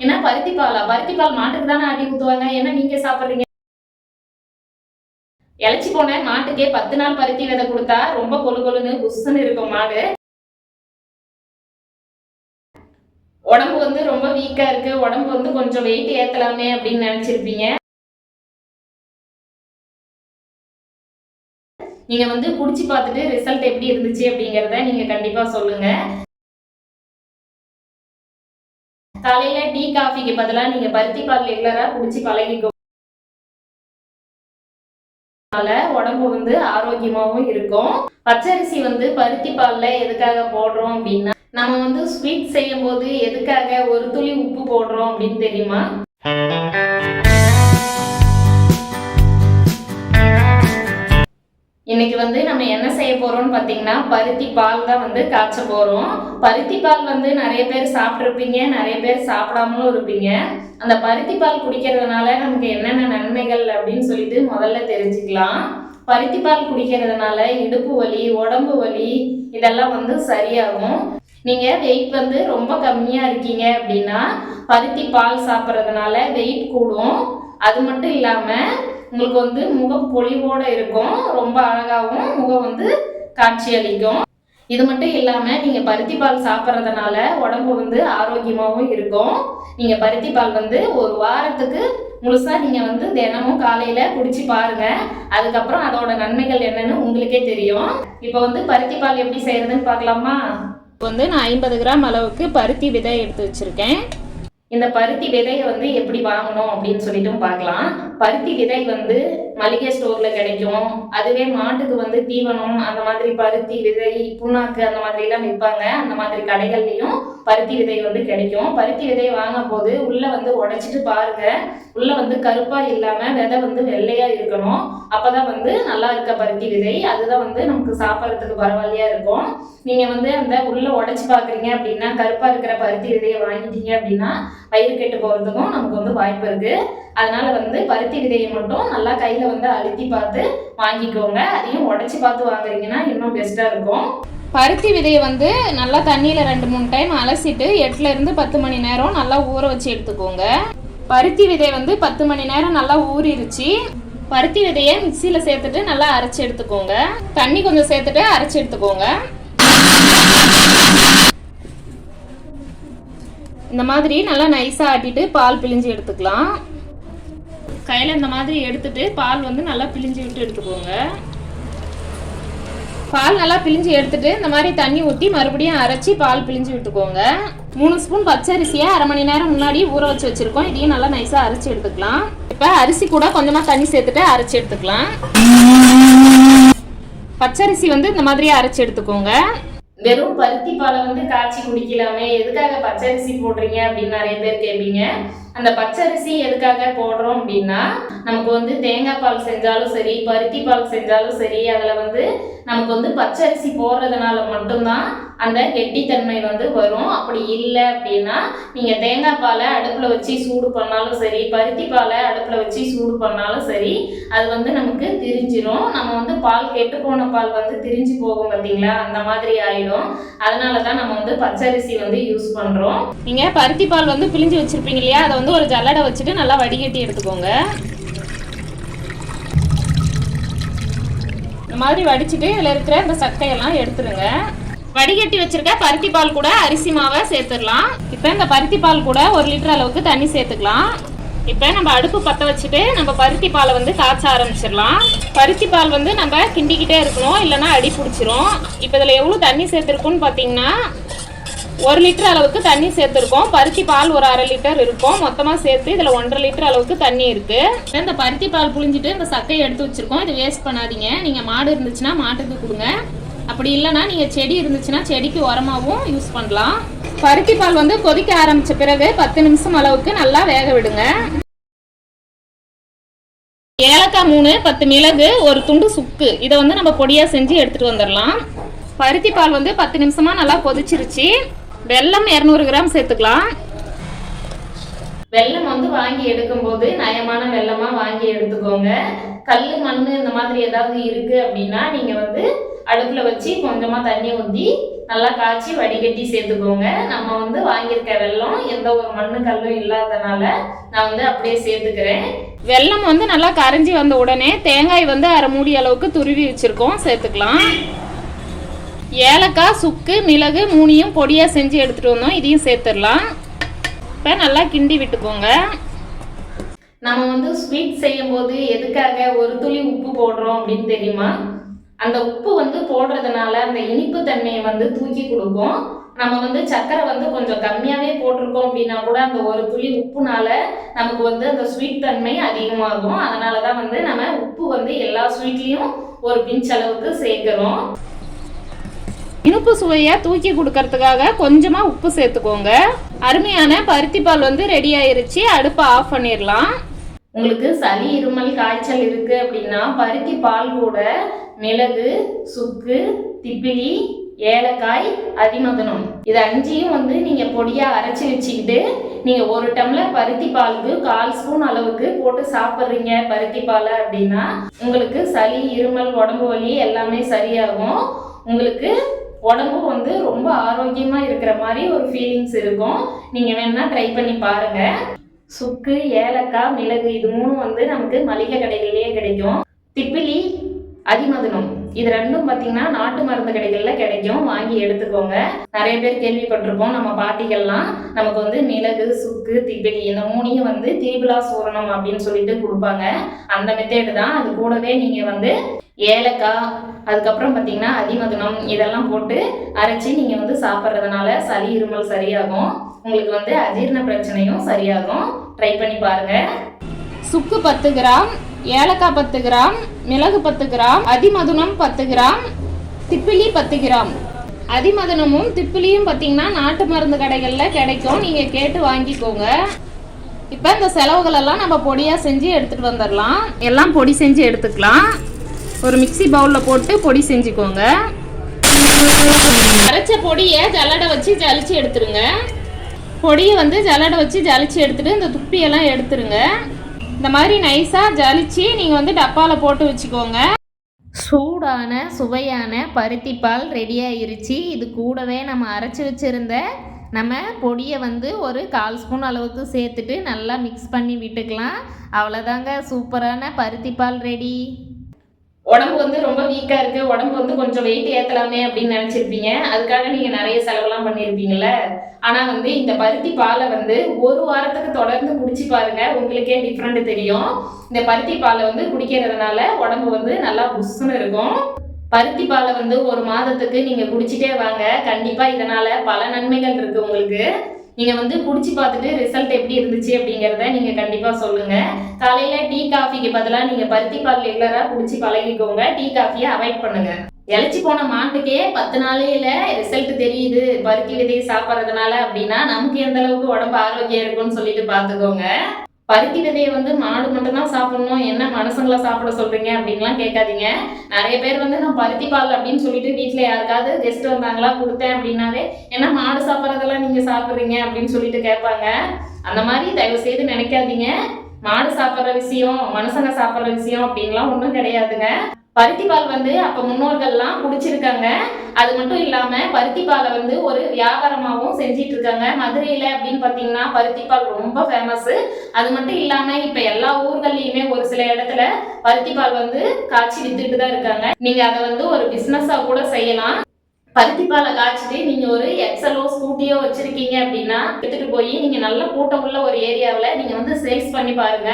ஏன்னா பருத்தி பாலா பருத்தி பால் மாட்டுக்கு தானே ஆட்டி ஊற்றுவாங்க ஏன்னா நீங்க சாப்பிட்றீங்க? இழைச்சி போன மாட்டுக்கே பத்து நாள் பருத்தி விதை கொடுத்தா ரொம்ப கொழு கொழுன்னு புஷ்ஷுன்னு இருக்கும் மாடு. உடம்பு வந்து ரொம்ப வீக்கா இருக்கு. உடம்பு வந்து கொஞ்சம் வெயிட் ஏத்தலாமே அப்படின்னு நினைச்சிருப்பீங்க. நீங்க வந்து குடிச்சு பார்த்துட்டு ரிசல்ட் எப்படி இருந்துச்சு அப்படிங்கறத நீங்க கண்டிப்பா சொல்லுங்க. காலையில டீ காஃபிக்கு பதிலா நீங்க பருத்தி பால் ரெகுலரா குடிச்சு பழகிக்கோனால உடம்பு வந்து ஆரோக்கியமாவும் இருக்கும். பச்சரிசி வந்து பருத்தி பால்ல எதுக்காக போடுறோம் அப்படின்னா நம்ம வந்து ஸ்வீட் செய்யும் போது எதுக்காக ஒரு துளி உப்பு போடுறோம் அப்படின்னு தெரியுமா? இன்னைக்கு வந்து நம்ம என்ன செய்ய போறோம்னு பார்த்தீங்கன்னா பருத்தி பால் தான் வந்து காய்ச்ச போறோம். பருத்தி பால் வந்து நிறைய பேர் சாப்பிட்ருப்பீங்க நிறைய பேர் சாப்பிடாமலும் இருப்பீங்க. அந்த பருத்தி பால் குடிக்கிறதுனால நமக்கு என்னென்ன நன்மைகள் அப்படின்னு சொல்லிட்டு முதல்ல தெரிஞ்சுக்கலாம். பருத்தி பால் குடிக்கிறதுனால இடுப்பு வலி உடம்பு வலி இதெல்லாம் வந்து சரியாகும். நீங்கள் வெயிட் வந்து ரொம்ப கம்மியாக இருக்கீங்க அப்படின்னா பருத்தி பால் சாப்பிட்றதுனால வெயிட் கூடும். அது மட்டும் இல்லாமல் உங்களுக்கு வந்து முகம் பொலிவோட இருக்கும். ரொம்ப அழகாகவும் முகம் வந்து காட்சி அளிக்கும். இது மட்டும் இல்லாமல் நீங்கள் பருத்தி பால் சாப்பிட்றதுனால உடம்பு வந்து ஆரோக்கியமாகவும் இருக்கும். நீங்கள் பருத்தி பால் வந்து ஒரு வாரத்துக்கு முழுசாக நீங்கள் வந்து தினமும் காலையில் குடிச்சு பாருங்க. அதுக்கப்புறம் அதோட நன்மைகள் என்னன்னு உங்களுக்கே தெரியும். இப்போ வந்து பருத்தி பால் எப்படி செய்கிறதுன்னு பார்க்கலாமா? இப்போ வந்து நான் ஐம்பது கிராம் அளவுக்கு பருத்தி விதை எடுத்து வச்சுருக்கேன். இந்த பருத்தி விதையை வந்து எப்படி வாங்கணும் அப்படின்னு சொல்லிட்டும் பார்க்கலாம். பருத்தி விதை வந்து மளிகை ஸ்டோர்ல கிடைக்கும். அதுவே மாட்டுக்கு வந்து தீவனம் அந்த மாதிரி பருத்தி விதை புண்ணாக்கு அந்த மாதிரி எல்லாம் விற்பாங்க. அந்த மாதிரி கடைகள்லயும் பருத்தி விதை வந்து கிடைக்கும். பருத்தி விதையை வாங்கும் போது உள்ள வந்து உடைச்சிட்டு பாருங்க. உள்ள வந்து கருப்பா இல்லாம விதை வந்து வெள்ளையா இருக்கணும். அப்பதான் வந்து நல்லா இருக்க பருத்தி விதை. அதுதான் வந்து நமக்கு சாப்பிட்றதுக்கு பரவாயில்லையா இருக்கும். நீங்க வந்து அந்த உள்ள உடைச்சு பாக்குறீங்க அப்படின்னா கருப்பா இருக்கிற பருத்தி விதையை வாங்கிட்டீங்க அப்படின்னா வயிறு கெட்டு போறதுக்கும் நமக்கு வந்து வாய்ப்பு இருக்கு. அதனால வந்து பருத்தி விதையை மட்டும். நல்லா கையில வந்து அழுத்தி பார்த்து வாங்கிக்கோங்க. அதையும் உடச்சி பார்த்து வாங்குறீங்கன்னா இன்னும் பெஸ்டா இருக்கும். பருத்தி விதையை வந்து நல்லா தண்ணியில் ரெண்டு மூணு டைம் அலசிட்டு எட்டுல இருந்து பத்து மணி நேரம் நல்லா ஊற வச்சு எடுத்துக்கோங்க. பருத்தி விதை வந்து பத்து மணி நேரம் நல்லா ஊறிடுச்சு பருத்தி விதையை மிக்சியில் சேர்த்துட்டு நல்லா அரைச்சி எடுத்துக்கோங்க. தண்ணி கொஞ்சம் சேர்த்துட்டு அரைச்சி எடுத்துக்கோங்க. இந்த மாதிரி நல்லா நைஸாக ஆட்டிட்டு பால் பிழிஞ்சு எடுத்துக்கலாம். கையில் இந்த மாதிரி எடுத்துட்டு பால் வந்து நல்லா பிழிஞ்சு விட்டு எடுத்துக்கோங்க. பால் நல்லா பிழிஞ்சு எடுத்துட்டு இந்த மாதிரி தண்ணி ஊற்றி மறுபடியும் அரைச்சி பால் பிழிஞ்சு விட்டுக்கோங்க. மூணு ஸ்பூன் பச்சரிசியை அரை மணி நேரம் முன்னாடி ஊற வச்சு வச்சிருக்கோம். இதையும் நல்லா நைஸாக அரைச்சி எடுத்துக்கலாம். இப்போ அரிசி கூட கொஞ்சமாக தண்ணி சேர்த்துட்டு அரைச்சி எடுத்துக்கலாம். பச்சரிசி வந்து இந்த மாதிரி அரைச்சி எடுத்துக்கோங்க. வெறும் பருத்தி பாலை வந்து காய்ச்சி குடிக்கலாமே. எதுக்காக பச்சரிசி போடுறீங்க அப்படின்னு நிறைய பேர் கேட்பீங்க. அந்த பச்சரிசி எதுக்காக போடுறோம் அப்படின்னா நமக்கு வந்து தேங்காய் பால் செஞ்சாலும் சரி பருத்தி பால் செஞ்சாலும் சரி அதில் வந்து நமக்கு வந்து பச்சரிசி போடுறதுனால மட்டும்தான் அந்த கெட்டித்தன்மை வந்து வரும். அப்படி இல்லை அப்படின்னா நீங்கள் தேங்காய் பாலை அடுப்பில் வச்சு சூடு பண்ணாலும் சரி பருத்தி பாலை அடுப்பில் வச்சு சூடு பண்ணாலும் சரி அது வந்து நமக்கு திரிஞ்சிடும் நம்ம வந்து பால் கெட்டு போன பால் வந்து திரிஞ்சு போகும் பார்த்தீங்களா அந்த மாதிரி ஆயிடும். அதனால தான் நம்ம வந்து பச்சரிசி வந்து யூஸ் பண்ணுறோம் நீங்கள் பருத்தி பால் வந்து பிழிஞ்சு வச்சுருப்பீங்க இல்லையா? அதை வந்து ஒரு ஜல்லடை வச்சுட்டு நல்லா வடிகட்டி எடுத்துக்கோங்க. இந்த மாதிரி வடிச்சுட்டு இதில் இருக்கிற இந்த சக்கையெல்லாம் எடுத்துருங்க. வடிகட்டி வச்சிருக்க பருத்தி பால் கூட அரிசி மாவை சேர்த்துடலாம். இப்போ இந்த பருத்தி பால் கூட ஒரு லிட்டர் அளவுக்கு தண்ணி சேர்த்துக்கலாம். இப்போ நம்ம அடுப்பு பற்ற வச்சுட்டு நம்ம பருத்தி பாலை வந்து காய்ச்ச ஆரம்பிச்சிடலாம். பருத்தி பால் வந்து நம்ம கிண்டிக்கிட்டே இருக்கணும் இல்லைன்னா அடி பிடிச்சிரும். இப்போ இதில் எவ்வளோ தண்ணி சேர்த்துருக்குன்னு பார்த்தீங்கன்னா ஒரு லிட்டர் அளவுக்கு தண்ணி சேர்த்துருக்கோம். பருத்தி பால் ஒரு அரை லிட்டர் இருக்கும். மொத்தமாக சேர்த்து இதில் ஒன்றரை லிட்டர் அளவுக்கு தண்ணி இருக்கு. இந்த பருத்தி பால் புழிஞ்சிட்டு இந்த சக்கையை எடுத்து வச்சிருக்கோம். இது வேஸ்ட் பண்ணாதீங்க. நீங்கள் மாடு இருந்துச்சுன்னா மாட்டுக்கு கொடுங்க. அப்படி இல்லைன்னா நீங்கள் செடி இருந்துச்சுன்னா செடிக்கு உரமாகவும் யூஸ் பண்ணலாம். பருத்தி பால் வந்து கொதிக்க ஆரம்பிச்ச பிறகு பத்து நிமிஷம் அளவுக்கு நல்லா வேக விடுங்க. ஏலக்காய் மூணு பத்து மிளகு ஒரு துண்டு சுக்கு. இதை வந்து நம்ம பொடியா செஞ்சு எடுத்துட்டு வந்துடலாம். பருத்தி பால் வந்து பத்து நிமிஷமா நல்லா கொதிச்சிருச்சு. வெல்லம் இரநூறு கிராம் சேர்த்துக்கலாம். வெல்லம் வந்து வாங்கி எடுக்கும்போது நயமான வெல்லமா வாங்கி எடுத்துக்கோங்க. கல் மண் இந்த மாதிரி ஏதாவது இருக்கு அப்படின்னா நீங்க வந்து அடுப்பில் வச்சு கொஞ்சமா தண்ணி ஊற்றி நல்லா காய்ச்சி வடிகட்டி சேர்த்துக்கோங்க. நம்ம வந்து வாங்கியிருக்க வெல்லம் எந்த ஒரு மண்ணு கல்லும் இல்லாதனால நான் வந்து அப்படியே சேர்த்துக்கிறேன். வெல்லம் வந்து நல்லா கரைஞ்சி வந்த உடனே தேங்காய் வந்து அரை மூடி அளவுக்கு துருவி வச்சுருக்கோம். சேர்த்துக்கலாம். ஏலக்காய் சுக்கு மிளகு மூணையும் பொடியாக செஞ்சு எடுத்துகிட்டு வந்தோம். இதையும் சேர்த்துடலாம். இப்போ நல்லா கிண்டி விட்டுக்கோங்க. நம்ம வந்து ஸ்வீட் செய்யும் போது எதுக்காக ஒரு துளி உப்பு போடுறோம் அப்படின்னு தெரியுமா? அந்த உப்பு வந்து போடுறதுனால அந்த இனிப்பு தன்மையை வந்து தூக்கி கொடுக்கும். நம்ம வந்து சர்க்கரை வந்து கொஞ்சம் கம்மியாகவே போட்டிருக்கோம் அப்படின்னா கூட அந்த ஒரு துளி உப்புனால நமக்கு வந்து அந்த ஸ்வீட் தன்மை அதிகமாகும். அதனால தான் வந்து நம்ம உப்பு வந்து எல்லா ஸ்வீட்லேயும் ஒரு பிஞ்ச் அளவுக்கு சேர்க்குறோம். இனிப்பு சுவையை தூக்கி கொடுக்கறதுக்காக கொஞ்சமாக உப்பு சேர்த்துக்கோங்க. அருமையான பருத்தி பால் வந்து ரெடி ஆயிருச்சு. அடுப்பை ஆஃப் பண்ணிடலாம். உங்களுக்கு சளி இருமல் காய்ச்சல் இருக்குது அப்படின்னா பருத்தி பால் கூட மிளகு சுக்கு திப்பிலி ஏலக்காய் அதிமதனம். இது அஞ்சையும் வந்து நீங்க பொடியா அரைச்சி வச்சுக்கிட்டு நீங்க ஒரு டம்ளர் பருத்தி பாலுக்கு கால் ஸ்பூன் அளவுக்கு போட்டு சாப்பிட்றீங்க பருத்தி பாலை அப்படின்னா உங்களுக்கு சளி இருமல் உடம்பு வலி எல்லாமே சரியாகும். உங்களுக்கு உடம்பும் வந்து ரொம்ப ஆரோக்கியமா இருக்கிற மாதிரி ஒரு ஃபீலிங்ஸ் இருக்கும். நீங்க வேணா ட்ரை பண்ணி பாருங்க. சுக்கு ஏலக்காய் மிளகு இது மூணும் வந்து நமக்கு மளிகை கடைகளிலேயே கிடைக்கும். திப்பிலி அதிமதுனம். இது ரெண்டும் பார்த்தீங்கன்னா நாட்டு மருந்து கடைகளில் கிடைக்கும். வாங்கி எடுத்துக்கோங்க. நிறைய பேர் கேள்விப்பட்டிருப்போம். நம்ம பாட்டிகள்லாம் நமக்கு வந்து மிளகு சுக்கு திப்பிலி இந்த மூணையும் வந்து தீபிலா சூரணம் அப்படின்னு சொல்லிட்டு கொடுப்பாங்க. அந்த மெத்தேடு தான். அது கூடவே நீங்கள் வந்து ஏலக்காய் அதுக்கப்புறம் பார்த்தீங்கன்னா அதிமதுனம் இதெல்லாம் போட்டு அரைச்சி நீங்கள் வந்து சாப்பிட்றதுனால சளி இருமல் சரியாகும். உங்களுக்கு வந்து அஜீரண பிரச்சனையும் சரியாகும். ட்ரை பண்ணி பாருங்க. சுக்கு பத்து கிராம் ஏலக்காய் பத்து கிராம் மிளகு பத்து கிராம் அதிமதுனம் பத்து கிராம் திப்பிலி பத்து கிராம். அதிமதுனமும் திப்பிலியும் பார்த்தீங்கன்னா நாட்டு மருந்து கடைகளில் கிடைக்கும். நீங்கள் கேட்டு வாங்கிக்கோங்க. இப்போ இந்த செலவுகளெல்லாம் நம்ம பொடியாக செஞ்சு எடுத்துகிட்டு வந்துடலாம் எல்லாம் பொடி செஞ்சு எடுத்துக்கலாம். ஒரு மிக்ஸி பவுலில் போட்டு பொடி செஞ்சுக்கோங்க. அரைச்ச பொடியை ஜல்லடை வச்சு ஜலிச்சு எடுத்துருங்க. பொடியை வந்து ஜல்லடை வச்சு ஜலிச்சு எடுத்துட்டு இந்த துப்பியெல்லாம் எடுத்துருங்க. இந்த மாதிரி நைஸாக ஜலிச்சு நீங்கள் வந்து டப்பாவில் போட்டு வச்சுக்கோங்க. சூடான சுவையான பருத்தி பால் ரெடி இது கூடவே நம்ம அரைச்சி வச்சிருந்த நம்ம பொடியை வந்து ஒரு கால் ஸ்பூன் அளவுக்கு சேர்த்துட்டு நல்லா மிக்ஸ் பண்ணி விட்டுக்கலாம். அவ்வளோதாங்க சூப்பரான பருத்தி பால் ரெடி உடம்பு வந்து ரொம்ப வீக்காக இருக்குது உடம்பு வந்து கொஞ்சம் வெயிட் ஏற்றலாமே அப்படின்னு நினச்சிருப்பீங்க. அதுக்காக நீங்கள் நிறைய செலவெல்லாம் பண்ணியிருப்பீங்கள்ல ஆனால் வந்து இந்த பருத்தி பாலை வந்து ஒரு வாரத்துக்கு தொடர்ந்து குடிச்சு பாருங்க. உங்களுக்கே டிஃப்ரெண்ட் தெரியும். இந்த பருத்தி பாலை வந்து குடிக்கிறதுனால உடம்பு வந்து நல்லா புஷ்ஷுன்னு இருக்கும். பருத்தி பாலை வந்து ஒரு மாதத்துக்கு நீங்கள் குடிச்சிட்டே வாங்க. கண்டிப்பாக இதனால் பல நன்மைகள் இருக்குது உங்களுக்கு. நீங்கள் வந்து குடிச்சு பார்த்துட்டு ரிசல்ட் எப்படி இருந்துச்சு அப்படிங்கிறத நீங்கள் கண்டிப்பாக சொல்லுங்கள் காலையில் டீ காஃபிக்கு பதிலாக நீங்கள் பருத்தி பால் ரெகுலராக குடிச்சு பழகிக்கோங்க. டீ காஃபியை அவாய்ட் பண்ணுங்க. இழைச்சி போன மாட்டுக்கே பத்து நாளையில ரிசல்ட் தெரியுது. பருத்தி விதையை சாப்பிட்றதுனால அப்படின்னா நமக்கு எந்த அளவுக்கு உடம்பு ஆரோக்கியம் இருக்கும்னு சொல்லிட்டு பார்த்துக்கோங்க. பருத்தி விதையை வந்து மாடு மட்டும்தான் சாப்பிடணும். என்ன மனுஷங்களை சாப்பிட சொல்றீங்க அப்படின்லாம் கேட்காதீங்க. நிறைய பேர் வந்து நான் பருத்தி பால் அப்படின்னு சொல்லிட்டு வீட்டில் யாருக்காவது கெஸ்ட் வந்தாங்களா கொடுத்தேன் அப்படின்னாவே ஏன்னா மாடு சாப்பிட்றதெல்லாம் நீங்கள் சாப்பிட்றீங்க? அப்படின்னு சொல்லிட்டு கேட்பாங்க. அந்த மாதிரி தயவு செய்து நினைக்காதீங்க. மாடு சாப்பிட்ற விஷயம் மனுஷங்க சாப்பிட்ற விஷயம் அப்படின்லாம் ஒன்றும் கிடையாதுங்க. பருத்தி பால் வந்து அப்போ முன்னோர்கள்லாம் குடிச்சிருக்காங்க. அது மட்டும் இல்லாம பருத்தி பாலை வந்து ஒரு வியாபாரமாகவும் செஞ்சிட்டு இருக்காங்க மதுரையில அப்படின்னு பார்த்தீங்கன்னா பருத்தி பால் ரொம்ப ஃபேமஸ் அது மட்டும் இல்லாம இப்ப எல்லா ஊர்கள்லயுமே ஒரு சில இடத்துல பருத்தி பால் வந்து காய்ச்சி வித்துட்டு தான் இருக்காங்க. நீங்க அதை வந்து ஒரு பிசினஸா கூட செய்யலாம். பருத்தி பாலை காய்ச்சிட்டு நீங்க ஒரு எக்ஸலோ எங்கேயோ வச்சிருக்கீங்க அப்படின்னா எடுத்துட்டு போய் நீங்க நல்ல கூட்டம் உள்ள ஒரு ஏரியாவில் நீங்க வந்து சேல்ஸ் பண்ணி பாருங்க.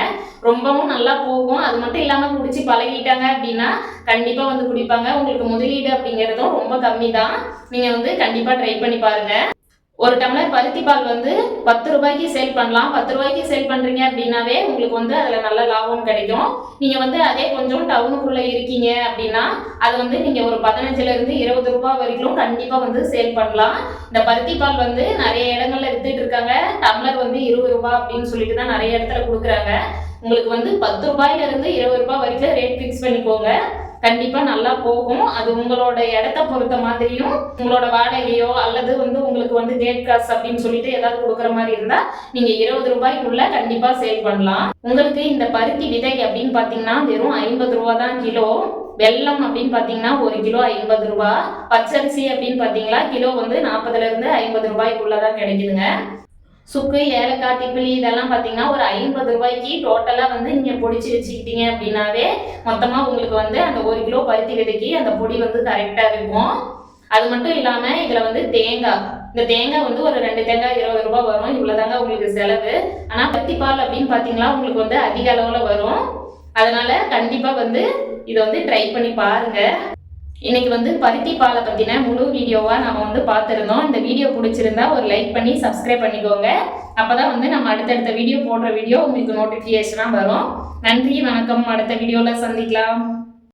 ரொம்பவும் நல்லா போகும். அது மட்டும் இல்லாம குடிச்சு பழகிட்டாங்க அப்படின்னா கண்டிப்பா வந்து குடிப்பாங்க. உங்களுக்கு முதலீடு அப்படிங்கிறதும் ரொம்ப கம்மி தான் நீங்க வந்து கண்டிப்பா ட்ரை பண்ணி பாருங்க. ஒரு டம்ளர் பருத்தி பால் வந்து பத்து ரூபாய்க்கு சேல் பண்ணலாம். பத்து ரூபாய்க்கு சேல் பண்றீங்க அப்படின்னாவே உங்களுக்கு வந்து அதுல நல்ல லாபம் கிடைக்கும். நீங்க வந்து அதே கொஞ்சம் டவுனுக்குள்ள இருக்கீங்க அப்படின்னா அது வந்து நீங்க ஒரு பதினஞ்சுல இருந்து இருபது ரூபாய் வரைக்கும் கண்டிப்பா வந்து சேல் பண்ணலாம். இந்த பருத்தி பால் வந்து நிறைய இடங்கள்ல வித்துட்டு இருக்காங்க. டம்ளர் வந்து இருபது ரூபாய் அப்படின்னு சொல்லிட்டு தான் நிறைய இடத்துல கொடுக்குறாங்க. உங்களுக்கு வந்து பத்து ரூபாயில இருந்து இருபது ரூபாய் வரைக்கும் ரேட் ஃபிக்ஸ் பண்ணிக்கோங்க. கண்டிப்பா நல்லா போகும். அது உங்களோட இடத்த பொறுத்த மாதிரியும் உங்களோட வாடகையோ அல்லது வந்து உங்களுக்கு வந்து கேட் காசு அப்படின்னு சொல்லிட்டு ஏதாவது கொடுக்குற மாதிரி இருந்தா நீங்க இருபது ரூபாய்க்குள்ள கண்டிப்பா சேல் பண்ணலாம். உங்களுக்கு இந்த பருத்தி விதை அப்படின்னு பாத்தீங்கன்னா வெறும் ஐம்பது ரூபா தான் கிலோ. வெல்லம் அப்படின்னு பார்த்தீங்கன்னா ஒரு கிலோ ஐம்பது ரூபா. பச்சரிசி அப்படின்னு பார்த்தீங்களா கிலோ வந்து நாற்பதுல இருந்து ஐம்பது ரூபாய்க்குள்ளே தான் கிடைக்குதுங்க. சுக்கு ஏலக்காய் திப்பிலி இதெல்லாம் பார்த்தீங்கன்னா ஒரு ஐம்பது ரூபாய்க்கு டோட்டலாக வந்து நீங்கள் பொடிச்சு வச்சுக்கிட்டீங்க அப்படின்னாவே மொத்தமாக உங்களுக்கு வந்து அந்த ஒரு கிலோ பருத்தி விதைக்கு அந்த பொடி வந்து கரெக்டாக இருக்கும். அது மட்டும் இல்லாமல் இதில் வந்து தேங்காய். இந்த தேங்காய் வந்து ஒரு ரெண்டு தேங்காய் இருபது ரூபாய் வரும். இவ்வளோதாங்க உங்களுக்கு செலவு. ஆனால் பருத்தி பால் அப்படின்னு பார்த்தீங்களா உங்களுக்கு வந்து அதிக அளவில் வரும். அதனால கண்டிப்பாக வந்து இதை வந்து ட்ரை பண்ணி பாருங்க. இன்னைக்கு வந்து பருத்தி பாலை பற்றின முழு வீடியோவாக நம்ம வந்து பார்த்துருந்தோம். இந்த வீடியோ பிடிச்சிருந்தா ஒரு லைக் பண்ணி சப்ஸ்கிரைப் பண்ணிக்கோங்க. அப்போ தான் வந்து நம்ம அடுத்தடுத்த வீடியோ போடுற வீடியோ உங்களுக்கு நோட்டிஃபிகேஷனாக வரும். நன்றி வணக்கம். அடுத்த வீடியோவில் சந்திக்கலாம்.